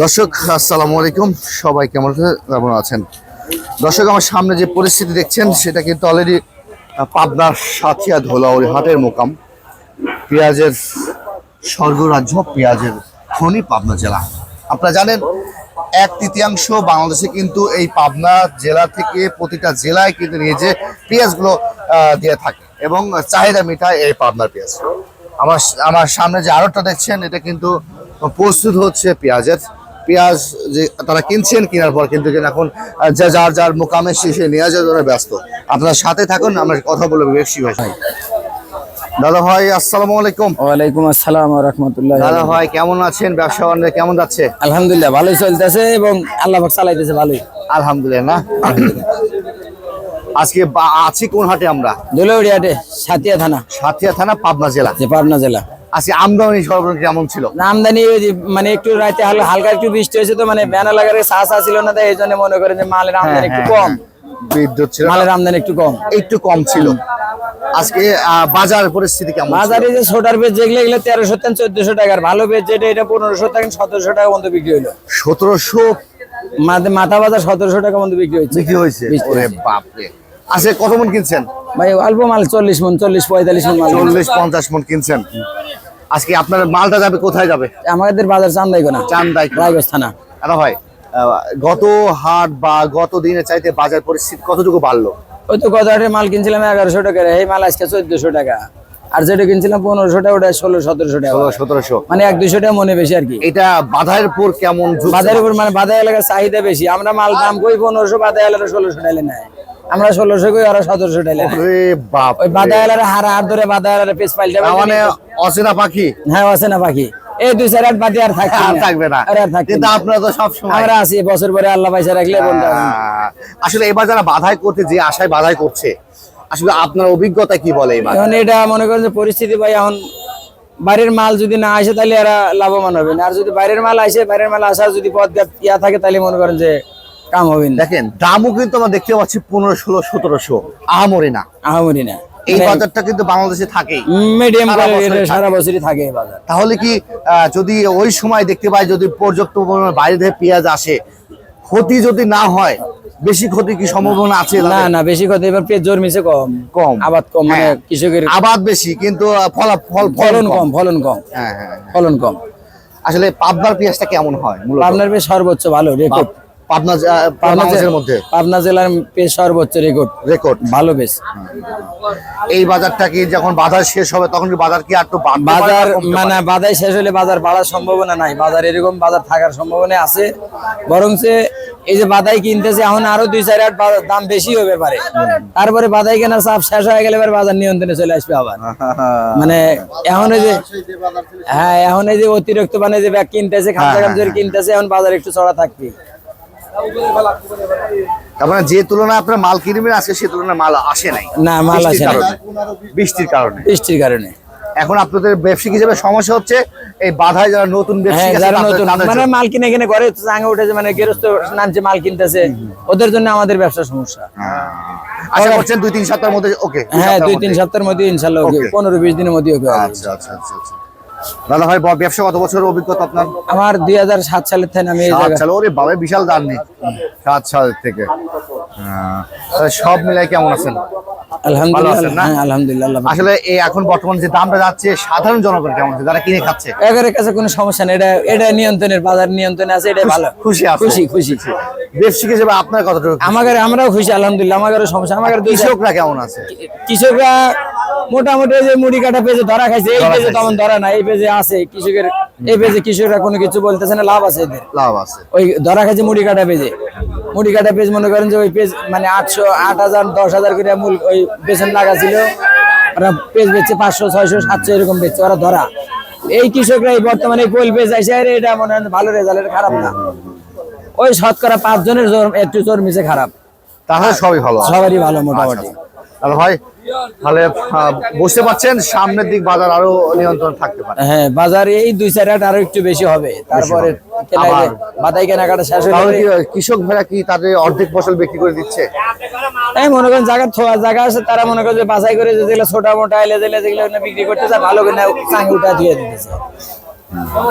দর্শক, আসসালামু আলাইকুম। সবাই কেমন কেমন আছেন? দর্শক, আমার সামনে যে পরিস্থিতি দেখছেন, সেটা কিন্তু অলরেডি পাবনার সাথিয়া ধোলাউড়ি হাটের মোকাম। পেঁয়াজের স্বর্গরাজ্য, পেঁয়াজের খনি পাবনা জেলা। আপনারা জানেন, এক তৃতীয়াংশ বাংলাদেশে কিন্তু এই পাবনা জেলা থেকে প্রতিটা জেলায় কিন্তু নিয়ে যে পেঁয়াজগুলো দিয়ে থাকে এবং চাহিদা মেটায় এই পাবনার পেঁয়াজ। আমার আমার সামনে যে আরোটা দেখছেন, এটা কিন্তু প্রস্তুত হচ্ছে পেঁয়াজের। পেঁয়াজ যে তারা কিনছেন কেনার পর কিন্তু এখন যা যার যার মোকামে শেষে নেওয়া যাওয়ার জন্য ব্যস্ত। আপনার সাথে থাকুন আমরা কথা বলব বেশি ভাই। দাদা ভাই আসসালামু আলাইকুম। ওয়ালাইকুম আসসালাম রহমতুল্লাহ। দাদা ভাই কেমন আছেন? ব্যবসা বাণিজ্য কেমন যাচ্ছে? আলহামদুলিল্লাহ ভালোই চলতেছে এবং আল্লাহ পাক চালাইতেছে ভালোই। আলহামদুলিল্লাহ না? আজকে আছি কোন হাটে আমরা? দোলউড়িয়াটে সাতিয়া থানা। সাতিয়া থানা পাবনা জেলা। যে পাবনা জেলা। আজকে আমদানি সরবরাহ কেমন ছিল? আমদানি মানে একটু রাতে হালকা হালকা একটু বৃষ্টি হয়েছে তো মানে লাগার না তাই এই জন্য মনে করেন যে মালের আমদানি একটু কম। বিদ্যুৎ ছিল মালের আমদানি একটু কম। একটু কম ছিল। আজকে বাজার পরিস্থিতি কেমন ছিল? বাজারে যে ছোটার পেজ যেগুলো এগুলো তেরোশো থেকে চোদ্দশো টাকার। ভালো পেজ যেটা এটা পনেরোশো টাকা সতেরোশো টাকা পর্যন্ত বিক্রি হলো সতেরোশো? মাথা- বাজার সতেরোশো টাকা পর্যন্ত বিক্রি হয়েছে। বিক্রি হয়েছে। বাপরে। আজকে কত মন কিনছেন? ভাই অল্প মাল চল্লিশ মন চল্লিশ পঁয়তাল্লিশ মন চল্লিশ পঞ্চাশ মন কিনছেন। আজকে আপনার মালটা যাবে কোথায় যাবে? আমাদের বাজার চান্দাই গোনা চান্দাই রায়গঞ্জ থানা। দাদা ভাই? গত হাট বা গত দিনের চাইতে বাজার পরিস্থিতি কতটুকু বাড়লো? ওই তো গত হাটে মাল কিনছিলাম এগারোশো টাকা এই মাল আজকে চোদ্দশো টাকা। আর যেটা কিনছিলাম পনেরোশো টাকা ওটা ষোলো সতেরোশো টাকা। সতেরোশো। মানে এক দুইশো টাকা মনে বেশি আর কি। এটা বাধার উপর কেমন? বাজারের উপর মানে বাধা এলাকার চাহিদা বেশি। আমরা মাল দাম কই পনেরোশো বাধা এলাকা ষোলোশো টাইলে নেয় আমরা ষোলোশো কই ওরা সতেরোশো বাপ ওই বাদা এলাকা হার হার ধরে বাদা পেস পাল্টে মানে অচেনা পাখি? হ্যাঁ আছে না পাখি। এই দুই চার বাদে আর থাকবে আর থাকবে না। আর থাকবে কিন্তু আপনারা তো সবসময় আমরা আছি বছর পরে আল্লাহ পয়সা রাখলে আসলে এবার যারা বাধাই করতে যে আশায় বাধাই করছে আসলে আপনার অভিজ্ঞতা কি বলে এবার? এখন এটা মনে করেন যে পরিস্থিতি ভাই এখন বাইরের মাল যদি না আসে তাহলে এরা লাভবান হবে না। আর যদি বাইরের মাল আসে বাইরের মাল আসার যদি পথ ইয়া থাকে তাহলে মনে করেন যে কাম হবে দেখেন দামও কিন্তু আমরা দেখতে পাচ্ছি পনেরো ষোলো সতেরোশো আহামরি না। আহামরি না। এই বাজারটা কিন্তু বাংলাদেশে থাকেই। মিডিয়াম সারা বছরই থাকে। সারা বছরই থাকে এই বাজার। তাহলে কি যদি ওই সময় দেখতে পাই যদি পর্যাপ্ত পরিমাণে বাইরে থেকে পেঁয়াজ আসে ক্ষতি যদি না হয় বেশি ক্ষতি কি সম্ভাবনা আছে না না বেশি ক্ষতি এবার পেট জন্মিছে কম। কম। আবাদ কম মানে হ্যাঁ। কৃষকের আবাদ বেশি কিন্তু আহ, ফলা- ফল ফলন কম। ফলন কম। হ্যাঁ হ্যাঁ হ্যাঁ। ফলন কম। আসলে পাবনার পেঁয়াজটা কেমন হয় পাবনার পেজ সর্বোচ্চ ভালো রেকর্ড। পাব- পাবনা জে- মধ্যে? পাবনা জেলার সর্বোচ্চ রেকর্ড রেকর্ড ভালো পেজ এই বাজারটা কি যখন বাজার শেষ হবে তখন কি বাজার কি আর একটু বাজার মানে বাজার শেষ হলে বাজার বাড়ার সম্ভাবনা নাই। বাজার এরকম বাজার থাকার সম্ভাবনা আছে। বরং এই যে বাদাই কিনতেছে এখন আরও দুই চার আট দাম বেশি হবে পারে তারপরে বাদাই কেনার চাপ শেষ হয়ে গেলে এবার বাজার নিয়ন্ত্রণে চলে আসবে আবার। মানে এখন এই যে হ্যাঁ এখন এই যে অতিরিক্ত মানে যে ব্যাগ কিনতেছে খামচা খামচা কিনতেছে এখন বাজার একটু চড়া থাকবে। তার মানে যে তুলনায় আপনার মাল কিনবেন আজকে সে তুলনায় মাল আসে নাই। না মাল আসে না। বৃষ্টির কারণে। বৃষ্টির কারণে। এখন আপনাদের ব্যবসায়িক হিসেবে সমস্যা হচ্ছে এই বাধায় যারা নতুন হ্যাঁ ব্যবসায়ী যারা নতুন মানে মাল কিনে কিনে ঘরে চাঙে উঠেছে মানে গৃহস্থ নামছে মাল কিনতেছে ওদের জন্য আমাদের ব্যবসা সমস্যা। আশা করছেন দুই তিন সপ্তাহের মধ্যে ওকে হ্যাঁ দুই তিন সপ্তাহের মধ্যে ইনশাল্লাহ ওকে পনেরো বিশ দিনের মধ্যে ওকে আচ্ছা আচ্ছা আচ্ছা আচ্ছা। দাদা ভাই ব্যবসা কত বছরের অভিজ্ঞতা আপনার? আমার দুই হাজার সাত সালের থেকে আমি সাল ওরে বাবা বিশাল জার্নি সাত সাল থেকে। সব মিলাই কেমন আছেন? আলহামদুলিল্লাহ? হ্যাঁ আলহামদুলিল্লাহ আল্লাহ ভালো। আসলে এই এখন বর্তমান যে দামটা যাচ্ছে সাধারণ জনগণ কেমন আছে? যারা কিনে খাচ্ছে? এগারের কাছে কোনো সমস্যা নেই। এটা এটা নিয়ন্ত্রণের বাজার নিয়ন্ত্রণে আছে এটা ভালো। খুশি খুশি খুশি। ব্যবসায়িক হিসেবে আপনার কতটুকু আমাদের আমরাও খুশি আলহামদুলিল্লাহ আমাদেরও সমস্যা আমাদের কৃষকরা কেমন আছে? কৃষকরা মোটামুটি এই যে মুড়ি কাটা পেজে ধরা খাইছে এই পেজে। তেমন ধরা না এই পেজে আছে কৃষকের এই পেজে কৃষকরা কোনো কিছু বলতেছে না লাভ আছে এদের। লাভ আছে। ওই ধরা খাইছে মুড়ি কাটা পেজে মুড়ি কাটা পেজ মনে করেন যে ওই পেজ মানে আটশো আট হাজার দশ হাজার করে মূল ওই লাগা ছিল ওরা পেজ বেচছে পাঁচশো ছয়শো সাতশো এরকম বেচছে ওরা ধরা। এই কৃষকরা এই বর্তমানে পোল পেজ আসে আরে এটা মনে হয় ভালো রেজাল্ট খারাপ না। ওই শতকরা পাঁচ জনের জোর একটু জোর মিশে খারাপ। তাহলে সবই ভালো। সবারই ভালো মোটামুটি। ভাই তাহলে বুঝতে পারছেন সামনের দিক বাজার আরও নিয়ন্ত্রণ থাকতে পারে। হ্যাঁ বাজারে এই দুই চার হাট আরও একটু বেশি হবে। তারপরে বাদাই কেনাকাটা শেষ হয়ে কৃষক ভাইরা কি তাদের অর্ধেক ফসল বিক্রি করে দিচ্ছে? এই মনে করেন জায়গা থোয়া জায়গা আছে তারা মনে করে যে বাছাই করে যেগুলো ছোটা মোটা এলে যেগুলো যেগুলো বিক্রি করতে চায় ভালো করে উঠা দিয়ে দিতেছে।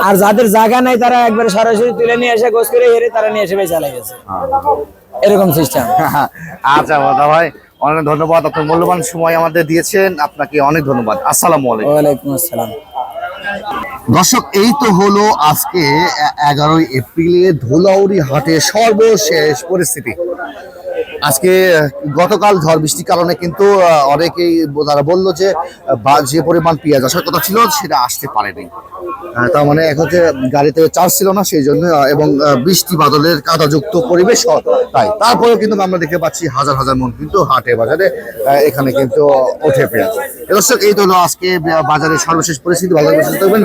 আর যাদের জায়গা নাই তারা একবার সরাসরি তুলে নিয়ে এসে গোস করে হেরে তারা নিয়ে এসে চালাই গেছে। এরকম সিস্টেম আচ্ছা দাদা ভাই অনেক ধন্যবাদ আপনার মূল্যবান সময় আমাদের দিয়েছেন আপনাকে অনেক ধন্যবাদ। আসসালামু আলাইকুম। ওয়ালাইকুম আসসালাম। দর্শক এই তো হলো আজকে এগারোই এপ্রিলে ধুলাউড়ি হাটে সর্বশেষ পরিস্থিতি। আজকে গতকাল ঝড় বৃষ্টির কারণে কিন্তু অনেকেই তারা বলল যে যে পরিমাণ পেঁয়াজ আসার কথা ছিল, সেটা আসতে পারেনি। তার মানে এখন যে গাড়িতে চার্জ ছিল না, সেই জন্য এবং বৃষ্টি বাদলের কাদাযুক্ত পরিবেশ তাই। তারপরেও কিন্তু আমরা দেখতে পাচ্ছি, হাজার হাজার মন কিন্তু হাটে বাজারে এখানে কিন্তু ওঠে পেঁয়াজ। এই তো হলো আজকে বাজারের সর্বশেষ পরিস্থিতি। ভালো থাকবেন